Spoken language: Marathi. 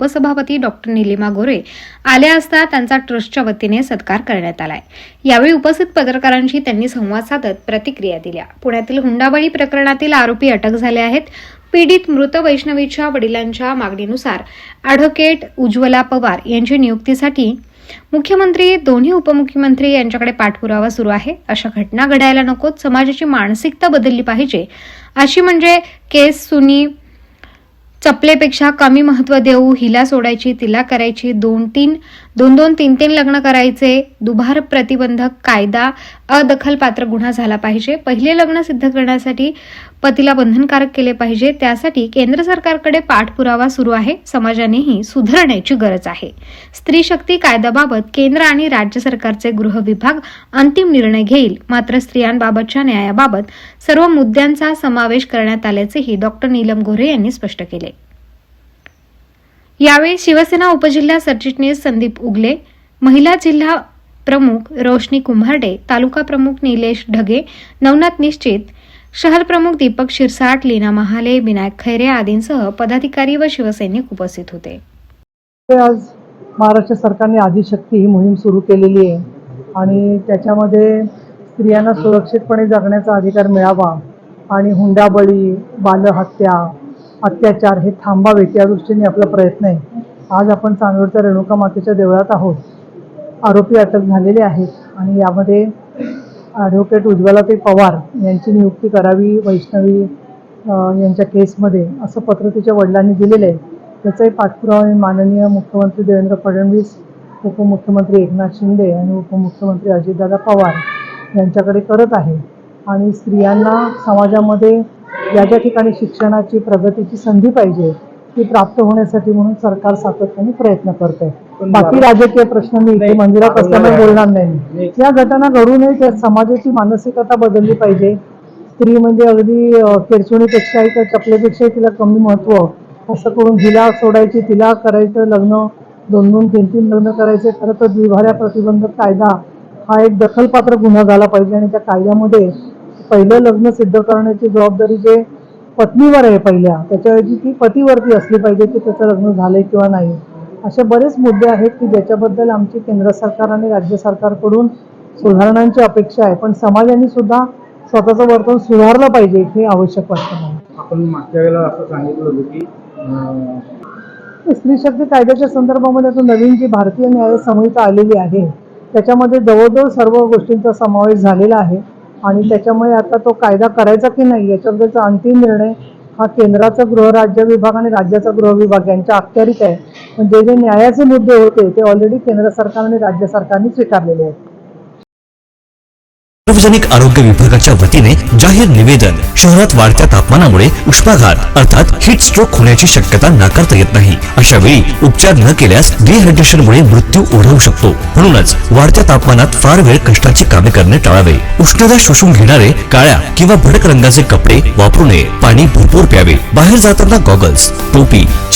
उपसभापती डॉक्टर निलिमा गोरे आल्या असता त्यांचा ट्रस्टच्या वतीने सत्कार करण्यात आलाय. यावेळी उपस्थित पत्रकारांशी त्यांनी संवाद साधत प्रतिक्रिया दिल्या. पुण्यातील हुंडाबळी प्रकरणातील आरोपी अटक झाले आहेत. पीडित मृत वैष्णवीच्या वडिलांच्या मागणीनुसार अॅडव्होकेट उज्ज्वला पवार यांची नियुक्तीसाठी मुख्यमंत्री दोन्ही उपमुख्यमंत्री यांच्याकडे पाठपुरावा सुरू आहे. अशा घटना घडायला नकोत. समाजाची मानसिकता बदलली पाहिजे. अशी म्हणजे केस सुनी चपलेपेक्षा कमी महत्त्व देऊ हिला सोडायची तिला करायची दोन तीन दोन दोन तीन तीन लग्न करायचे. दुभार प्रतिबंधक कायदा अदखलपात्र गुन्हा झाला पाहिजे. पहिले लग्न सिद्ध करण्यासाठी पतीला बंधनकारक केले पाहिजे. त्यासाठी केंद्र सरकारकडे पाठपुरावा सुरू आहे. समाजानेही सुधारण्याची गरज आहे. स्त्री शक्ती कायद्याबाबत केंद्र आणि राज्य सरकारचे गृह विभाग अंतिम निर्णय घेईल. मात्र स्त्रियांबाबतच्या न्यायाबाबत सर्व मुद्द्यांचा समावेश करण्यात आल्याचेही डॉक्टर नीलम गोरे यांनी स्पष्ट केले. यावेळी शिवसेना उपजिल्हा सरचिटणीस संदीप उगले महिला जिल्हा प्रमुख रोशनी कुंभारडे तालुका प्रमुख निलेश ढगे नवनाथ निश्चित शहर प्रमुख दीपक शिरसाट लीना महाले विनायक खैरे आदींसह पदाधिकारी व शिवसैनिक उपस्थित होते. आज महाराष्ट्र सरकारने आदिशक्ती ही मोहीम सुरू केलेली आहे आणि त्याच्यामध्ये स्त्रियांना सुरक्षितपणे जगण्याचा अधिकार मिळावा आणि हुंडाबळी बालहत्या अत्याचार हे थांबावेत या दृष्टीने आपला प्रयत्न आहे. आज आपण चांदवडच्या रेणुका मातेच्या देवळात आहोत. आरोपी अटक झालेले आहेत आणि यामध्ये ॲडव्होकेट उज्ज्वलाताई पवार यांची नियुक्ती करावी वैष्णवी यांच्या केसमध्ये असं पत्र तिच्या वडिलांनी दिलेलं आहे. त्याचाही पाठपुरावा मी माननीय मुख्यमंत्री देवेंद्र फडणवीस उपमुख्यमंत्री एकनाथ शिंदे आणि उपमुख्यमंत्री अजितदादा पवार यांच्याकडे करत आहे. आणि स्त्रियांना समाजामध्ये ज्या ज्या ठिकाणी शिक्षणाची प्रगतीची संधी पाहिजे ती प्राप्त होण्यासाठी म्हणून सरकार सातत्याने प्रयत्न करत आहे बाकी राजकीय प्रश्न मी इथे मंदिरात असल्यामुळे बोलणार नाही या घटना घडू नये त्या समाजाची मानसिकता बदलली पाहिजे. स्त्री म्हणजे अगदी अ, केरसुणीपेक्षाही किंवा चपलेपेक्षाही तिला कमी महत्त्व असं करून हिला सोडायची तिला करायचं लग्न दोन दोन तीन तीन लग्न करायचे खरं तर द्विभार्या प्रतिबंधक कायदा हा एक दखलपात्र गुन्हा झाला पाहिजे आणि त्या कायद्यामध्ये पहिलं लग्न सिद्ध करण्याची जबाबदारी जे पत्नीवर आहे पहिल्या त्याच्याऐवजी ती पतीवरती असली पाहिजे की त्याचं लग्न झालंय किंवा नाही. असे बरेच मुद्दे आहेत की ज्याच्याबद्दल आमची केंद्र सरकार आणि राज्य सरकारकडून सुधारणांची अपेक्षा आहे. पण समाजाने सुद्धा स्वतःचं वर्तन सुधारलं पाहिजे हे आवश्यक वाटतं मला. आपण मागच्या वेळेला असं सांगितलं होतं की स्त्री शक्ती कायद्याच्या संदर्भामध्ये आता नवीन जी भारतीय न्याय संहिता आलेली आहे त्याच्यामध्ये जवळजवळ सर्व गोष्टींचा समावेश झालेला आहे. आणि त्याच्यामुळे आता तो कायदा करायचा की नाही याच्याबद्दलचा अंतिम निर्णय हा केंद्राचा गृहराज्य विभाग आणि राज्याचा गृह विभाग यांच्या अखत्यारीत आहे. पण जे जे न्यायाचे मुद्दे होते ते ऑलरेडी केंद्र सरकार आणि राज्य सरकारने स्वीकारलेले आहेत. सार्वजनिक आरोग्य विभागाच्या वतीने जाहीर निवेदन. शहरात वाढत्या तापमानामुळे उष्माघात अर्थात हिट स्ट्रोक होण्याची शक्यता नाकारता येत नाही. अशा वेळी उपचार न केल्यास डिहायड्रेशनमुळे मृत्यू ओढवू शकतो. म्हणूनच वाढत्या तापमानात फार वेळ कष्टाची कामे करणे टाळावे. उष्णता शोषून घेणारे काळ्या किंवा भडक रंगाचे कपडे वापरू नये. पाणी भरपूर प्यावे. बाहेर जाताना गॉगल्स टोपी